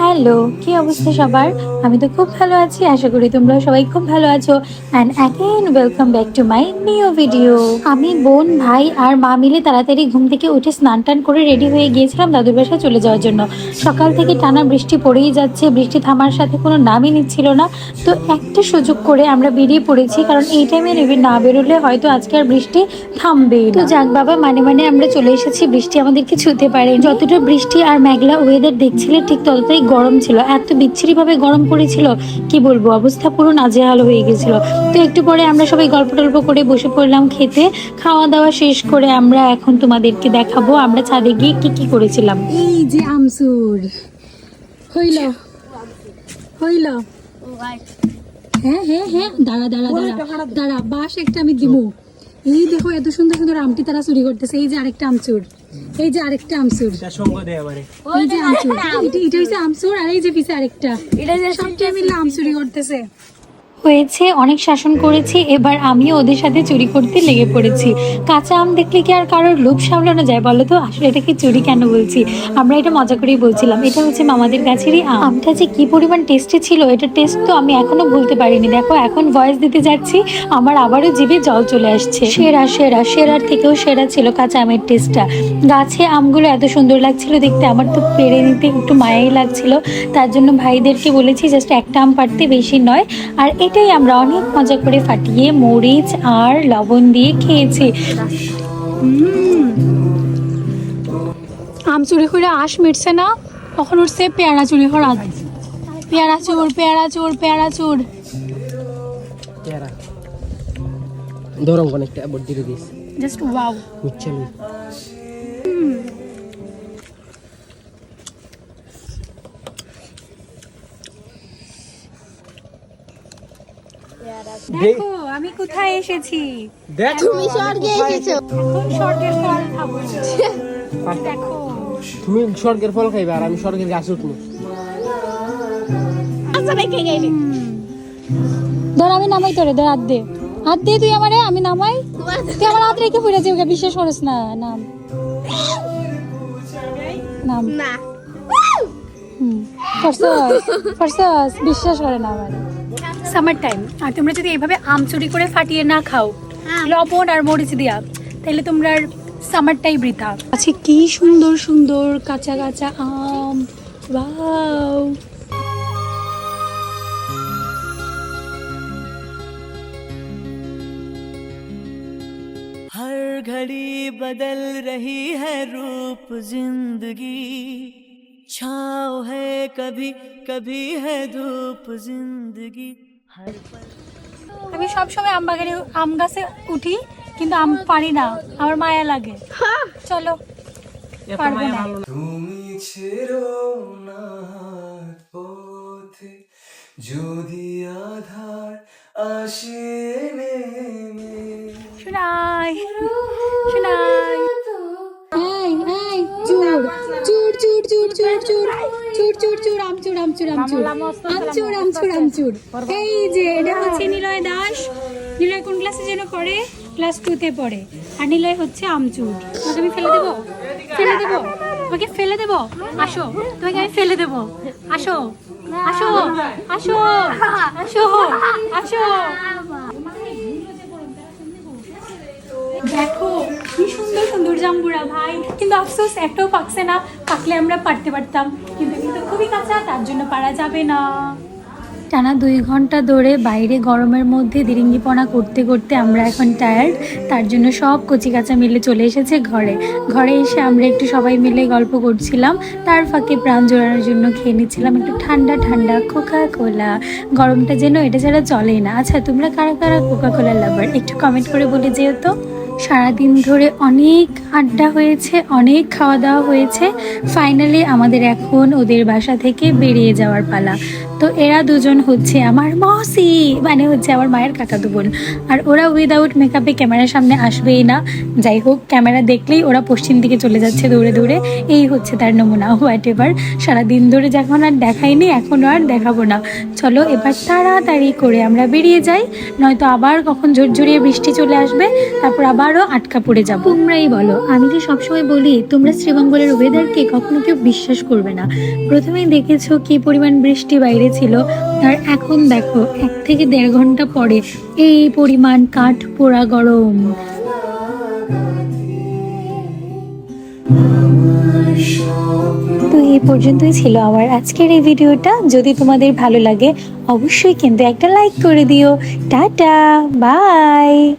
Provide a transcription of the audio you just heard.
Hello, কি অবস্থা সবার? আমি তো খুব ভালো আছি, আশা করি তোমরা সবাই খুব ভালো আছো। And again welcome back to my new video আমি বোন, ভাই আর মা মিলে তাড়াতাড়ি ঘুম থেকে উঠে স্নান টান করে রেডি হয়ে গিয়েছিলাম দাদুর বাসায় চলে যাওয়ার জন্য। সকাল থেকে টানা বৃষ্টি পড়েই যাচ্ছে, বৃষ্টি থামার সাথে কোনো নামই নিচ্ছিল না। তো একটা সুযোগ করে আমরা বেরিয়ে পড়েছি, কারণ এই টাইমে রেবি না বেরোলে হয়তো আজকে আর বৃষ্টি থামবেই তো যাক বাবা মানে মানে আমরা চলে এসেছি, বৃষ্টি আমাদেরকে ছুতে পারে যতটা বৃষ্টি আর মেঘলা ওয়েদার দেখছিলে, ঠিক ততটাই গরম ছিল এত বিচ্ছিরি ভাবে গরম পড়েছিল কি বলব? অবস্থা পুরো নাজেহাল হয়ে গেছিল। তো একটু পরে আমরা সবাই গল্প টল্প করে বসে পড়লাম খেতে। খাওয়া দাওয়া শেষ করে আমরা এখন তোমাদেরকে দেখাবো আমরা ছাদে গিয়ে কি কি করেছিলাম। এই যে আমসুর। হইল। হইল। হ্যাঁ হ্যাঁ হ্যাঁ দাঁড়া দাঁড়া দাঁড়া দাঁড়া বাস একটা আমি দিব এই দেখো এত সুন্দর সুন্দর আমটি তারা চুরি করতেছে। এই যে আরেকটা আমচুর। এই যে আরেকটা আমচুর। এই যে আমচুর। এটা এটা হচ্ছে আমচুর আর এই যে পিছে আরেকটা। এটা যে সবটাই মিলে আমচুরি করতেছে। হয়েছে, অনেক শাসন করেছি, এবার আমিও ওদের সাথে চুরি করতে লেগে পড়েছি। কাঁচা আম দেখলে কি আর কারোর লোভ সামলানো যায় বলো তো? আসলে এটাকে চুরি কেন বলছি? আমরা এটা মজা করেই বলছিলাম, এটা হচ্ছে মামাদের গাছেরই আম। আমটা যে কি পরিমাণ টেস্টি ছিল, এটা টেস্ট তো আমি এখনও ভুলতে পারিনি। দেখো, এখন ভয়েস দিতে যাচ্ছি, আমার আবারও জিভে জল চলে আসছে। সেরা সেরা, সেরার থেকেও সেরা ছিল কাঁচা আমের টেস্টটা গাছে আমগুলো এত সুন্দর লাগছিল দেখতে, আমার তো পেরে নিতে একটু মায়াই লাগছিল। তার জন্য ভাইদেরকে বলেছি, জাস্ট একটা আম পাড়তে বেশি নয়। আর এটাই আমরা অনেক মজা করে ফাটিয়ে মরিচ আর লবণ দিয়ে খেয়েছি। আম চুরি করে আশ মিটছে না তখন উঠছে পেয়ারা চুরি করা পেয়ারা চোর পেয়ারা চোর পেয়ারা চোর। ধরম অনেকটা বড় দিয়ে দিস জাস্ট ওয়াও দেখো আমি কোথায় এসেছি? দেখ তুমি স্বর্গে এসেছ। এখন স্বর্গের ফল খাব। দেখো। তুমি স্বর্গের ফল খাইবে আর আমি স্বর্গের গাছ উঠবো। আচ্ছা রেখে গেলি ধর আমি নামাই তোরে ধর হাত দে। হাত দে তুই আমারে আমি নামাই। তুই আমার হাত রেখে ফুটে যাবে বিশ্বাস করিস না। নাম। নাম। না। হুম। করছস বিশ্বাস করে না আমার। সামার টাইম আর তোমরা যদি এভাবে আম চুরি করে ফাটিয়ে না খাও হ্যাঁ। লবণ আর মরিচ দিয়া তাহলে তোমরা সামারটাই বৃথা আছে কি সুন্দর সুন্দর কাঁচা কাঁচা আম ওয়াও हर घड़ी बदल रही है रूप जिंदगी छाव है कभी कभी है धूप जिंदगी हर पल আমি সবসময় আম বাগানে আম গাছে উঠি কিন্তু আম পারি না। আমার মায়া লাগে। চলো পারব না। তুমি ছেড়ো না পথে যদি আধার আসে শোনাই শোনাই। চুর চুর চুর চুর চুর চুর চুর চুর চুর আমচুর আমচুর আমচুর আমচুর আমচুর আমচুর এই যে এটা হচ্ছে নিলয় দাস। নিলয় কোন ক্লাসে যেন পড়ে? ক্লাস টুতে পড়ে। আর নিলয় হচ্ছে আমচুর তোমাকে আমি ফেলে দেবো? ফেলে দেবো? তোমাকে ফেলে দেবো? আসো। তোমাকে আমি ফেলে দেবো। আসো। আসো। আসো। আসো। আসো। দেখো কি সুন্দর সুন্দর জাম্বুরা ভাই। কিন্তু আফসোস একটাও পাকছে না। পাকলে আমরা পারতে পারতাম। কিন্তু খুবই কাঁচা তার জন্য পারা যাবে না। টানা দুই ঘণ্টা ধরে বাইরে গরমের মধ্যে দিরিঙ্গিপনা করতে করতে আমরা এখন টায়ার্ড তার জন্য সব কচি কাঁচা মিলে চলে এসেছে ঘরে। ঘরে এসে আমরা একটু সবাই মিলে গল্প করছিলাম, তার ফাঁকে প্রাণ জোড়ানোর জন্য খেয়ে নিচ্ছিলাম একটু ঠান্ডা ঠান্ডা কোকা কোলা গরমটা যেন এটা ছাড়া চলেই না। আচ্ছা তোমরা কারা কারা কোকা কোলা লাভার একটু কমেন্ট করে বলে যেও তো। সারাদিন ধরে অনেক আড্ডা হয়েছে, অনেক খাওয়া দাওয়া হয়েছে। ফাইনালি আমাদের এখন ওদের বাসা থেকে বেরিয়ে যাওয়ার পালা। তো এরা দুজন হচ্ছে আমার মসি মানে হচ্ছে আমার মায়ের কাকাতো বোন। আর ওরা উইদাউট মেকআপে ক্যামেরার সামনে আসবেই না। যাই হোক, ক্যামেরা দেখলেই ওরা পশ্চিম দিকে চলে যাচ্ছে দৌড়ে দৌড়ে এই হচ্ছে তার নমুনা হোয়াট এভার সারাদিন ধরে যখন আর দেখাইনি এখনও আর দেখাবো না। চলো এবার তাড়াতাড়ি করে আমরা বেরিয়ে যাই। নয়তো আবার কখন ঝরঝরিয়ে বৃষ্টি চলে আসবে, তারপর আবার আবারও আটকা পড়ে যাব। তোমরাই বলো, আমি তো সবসময় বলি, তোমরা শ্রীমঙ্গলের ওয়েদারকে কখনো কেউ বিশ্বাস করবে না। প্রথমেই দেখেছ কি পরিমাণ বৃষ্টি বাইরে ছিল? আর এখন দেখো, এক থেকে দেড় ঘণ্টা পরে এই পরিমাণ কাঠ পোড়া গরম। তো এই পর্যন্তই ছিল আমার আজকের এই ভিডিওটা। যদি তোমাদের ভালো লাগে, অবশ্যই কিন্তু একটা লাইক করে দিও। Tata bye